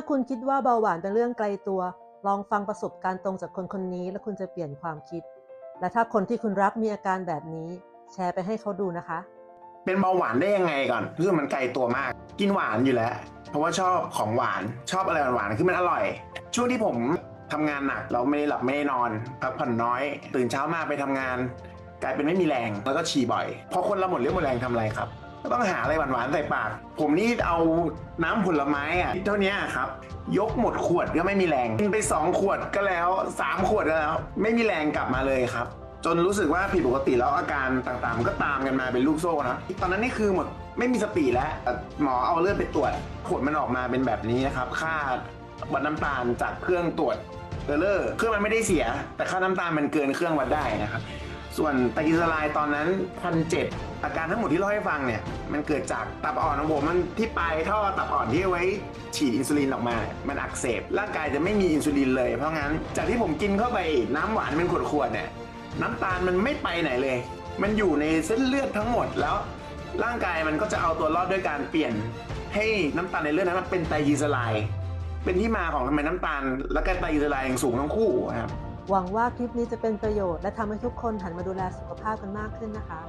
าคุณคิดว่าเบาหวานเป็นเรื่องไกลตัว ลองฟังประสบการณ์ตรงจากคนคนนี้ แล้วคุณจะเปลี่ยนความคิด และถ้าคนที่คุณรักมีอาการแบบนี้ แชร์ไปให้เขาดูนะคะ เป็นเบาหวานได้ยังไงก่อนคือมันไกลตัวมาก กินหวานอยู่แล้ว เพราะว่าชอบของหวานชอบอะไรหวานๆคือมันอร่อย ช่วงที่ผมทำงานหนักเราไม่ได้หลับไม่ได้นอนพักผ่อนน้อย ตื่นเช้ามาไปทำงาน กลายเป็นไม่มีแรงแล้วก็ฉี่บ่อยพอคนเราหมดเรี่ยวหมดแรงทำอะไรครับ ก็ต้องหาอะไรหวานๆใส่ปาก ผมนี่เอาน้ำผลไม้อะเท่านี้ครับ ยกหมดขวดก็ไม่มีแรงกินไปสองขวดก็แล้วสามขวดก็แล้ว ไม่มีแรงกลับมาเลยครับ จนรู้สึกว่าผิดปกติแล้วอาการต่างๆ มันก็ตามกันมาเป็นลูกโซ่นะตอนนั้นนี่คือหมดไม่มีสติแล้ว หมอเอาเลือดไปตรวจผลมันออกมาเป็นแบบนี้นะครับ ค่าวัดน้ำตาลจากเครื่องตรวจเออร์เลอร์เครื่องมันไม่ได้เสีย แต่ค่าน้ำตาลมันเกินเครื่องวัดได้นะครับ ส่วนตะกินสลายตอนนั้นพันเจ็ดอาการทั้งหมดที่เล่าให้ฟังเนี่ยมันเกิดจากตับอ่อนของผมมันที่ปลายท่อตับอ่อนที่เอาไว้ฉีดอินซูลินออกมา มันอักเสบร่างกายจะไม่มีอินซูลินเลย เพราะงั้นจากที่ผมกินเข้าไปน้ำหวานเป็นขวดๆเนี่ยน้ำตาลมันไม่ไปไหนเลย มันอยู่ในเส้นเลือดทั้งหมดแล้ว ร่างกายมันก็จะเอาตัวรอดด้วยการเปลี่ยน ให้น้ำตาลในเลือดนั้นมันเป็นไตรกลีเซอไรด์เป็นที่มาของทำไมน้ำตาล และก็ไตรกลีเซอไรด์ยังสูงทั้งคู่ครับ หวังว่าคลิปนี้จะเป็นประโยชน์ และทำให้ทุกคนหันมาดูแลสุขภาพกันมากขึ้นนะคะ